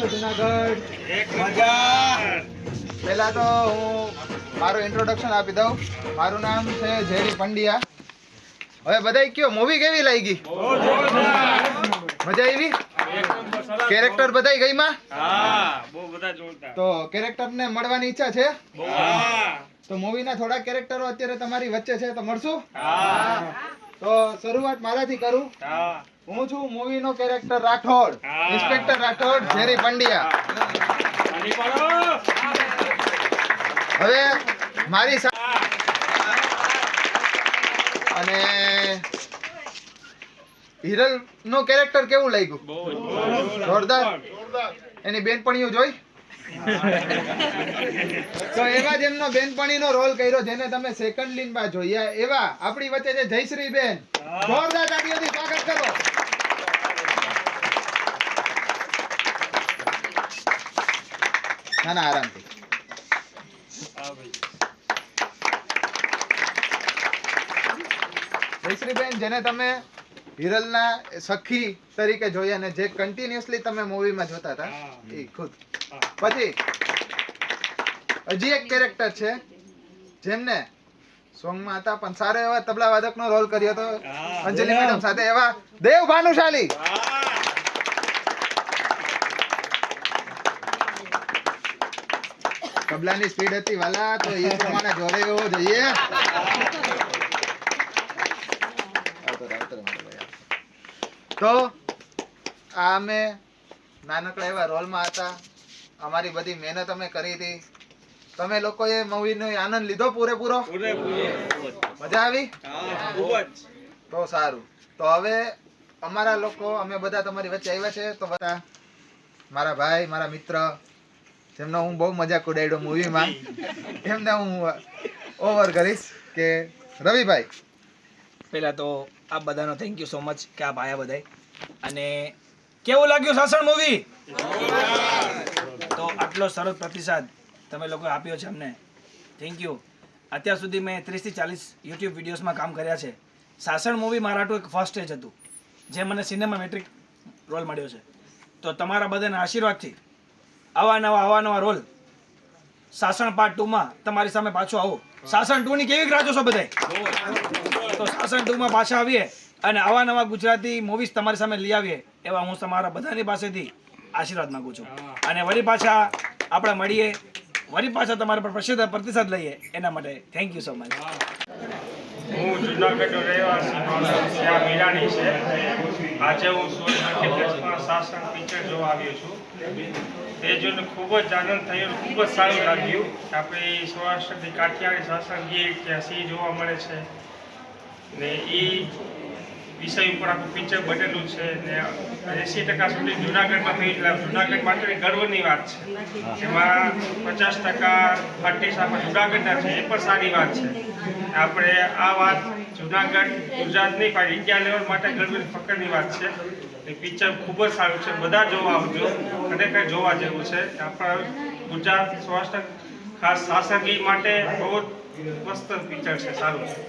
છો તો હું મારું ઇન્ટ્રોડક્શન આપી દઉં. મારું નામ છે જેડી પંડ્યા. હવે બધાય કયો મૂવી કેવી લાગી? મજા આવી? કેરેક્ટર બધાય ગઈમાં માં તો કેરેક્ટર ને મળવાની ઈચ્છા છે? તો તો મૂવીના થોડા કેરેક્ટરો અત્યારે તમારી વચ્ચે છે, તો મળશું? તો શરૂઆત મારાથી કરું. હા છું મૂવીનો કેરેક્ટર રાઠોડ. ઇન્સ્પેક્ટર રાઠોડ ઝેરી પંડ્યા. હવે મારી અને હિરલ નો કેરેક્ટર કેવું લાગ્યું? જોરદાર. એની બેનપણીઓ જોઈ? તો એવા જ એમનો બેનપણીનો રોલ કર્યો જેને તમે સેકન્ડ લીનમાં જોયા એવા આપણી વચ્ચે છે જયશ્રી બેન જોરદાર તાળીઓથી સ્વાગત કરો. ના ના આરામથી. જયશ્રીબેન જેને તમે હિરલના સખી તરીકે જોયા ને જે કન્ટિન્યુઅસલી તમે મૂવીમાં જોતા હતા એ ખુદ. પછી હજી એક કેરેક્ટર છે જેમને સોંગમાં હતા પણ સારો એવા તબલા વાદકનો રોલ કર્યો હતો. અંજલિ મેડમ સાથે એવા દેવ ભાનુશાલી હા તબલાની સ્પીડ હતી વાલા તો એ પ્રમાણે જોડે એવો જોઈએ. તો આ અમે નાનકડા એવા રોલમાં હતા. અમારી બધી મહેનત અમે કરી હતી. તમે લોકોએ મૂવીનો આનંદ લીધો પૂરેપૂરો? મજા આવી? તો સારું. તો હવે અમારા લોકો અમે બધા તમારી વચ્ચે આવ્યા છે. તો બધા મારા ભાઈ મારા મિત્ર જેમનો હું બહુ મજાક ઉડાડ્યો મૂવીમાં એમને હું ઓવર કરીશ કે રવિભાઈ. પહેલા તો આપ બધાનો થેન્ક યુ સો મચ કે આપ આયા બધાય. અને કેવું લાગ્યું સાસણ મૂવી તો આટલો સરસ પ્રતિસાદ તમે લોકો આપ્યો છે અમને. થેન્ક યુ અત્યાર સુધી મેં ત્રીસથી ચાલીસ યુટ્યુબ વિડીયોઝમાં કામ કર્યા છે. સાસણ મૂવી મારાટું એક ફર્સ્ટ સ્ટેજ હતું, જે મને સિનેમા મેટ્રિક રોલ મળ્યો છે. તો તમારા બધાના આશીર્વાદથી આવા નવા આવા નવા રોલ. સાસણ પાર્ટ ટુમાં તમારી સામે પાછો આવો. સાસણ ટુ ની કેવી રાહ જોશો બધા તો સાસણ ટુમાં પાછા આવીએ અને આવા નવા ગુજરાતી મૂવીઝ તમારી સામે લઈ આવીએ એવા હું તમારા બધાની પાસેથી આશીર્વાદ માંગુ છું. અને વળી પાછા આપણે મળીએ. વળી પાછા તમારા પર પ્રસિદ્ધ પ્રતિસાદ લઈએ. એના માટે થેન્ક યુ સો મચ હું જુનાગઢનો રહેવાસી મારું શ્યામ મીરાણી છે. આજે હું સોળ મલ્ટીપ્લેક્સમાં શાસન પિક્ચર જોવા આવ્યો છું. તે જોઈને ખૂબ જ આનંદ થયો ખૂબ જ સારું લાગ્યું આપણે સૌરાષ્ટ્રથી કાઠિયાવાડી શાસન ગીર ત્યાં સિંહ જોવા મળે છે. ને એ વિષય ઉપર આખું પિક્ચર બનેલું છે ને એંસી ટકા સુધી જુનાગઢમાં થઈ ગયેલા જુનાગઢ માટે ગર્વની વાત છે. એમાં પચાસ ટકા આર્ટિસ્ટ આપણા જુનાગઢના છે એ પણ સારી વાત છે. આપણે આ વાત જુનાગઢ ગુજરાત નહીં પણ ઇન્ડિયા લેવલ માટે ગર્વની ફકરની વાત છે. એ પિક્ચર ખૂબ જ સારું છે બધા જોવા આવજો ખરેખર જોવા જેવું છે. આપણા ગુજરાત સૌરાષ્ટ્ર ખાસ શાસકી માટે બહુ જ મસ્ત પિક્ચર છે સારું છે.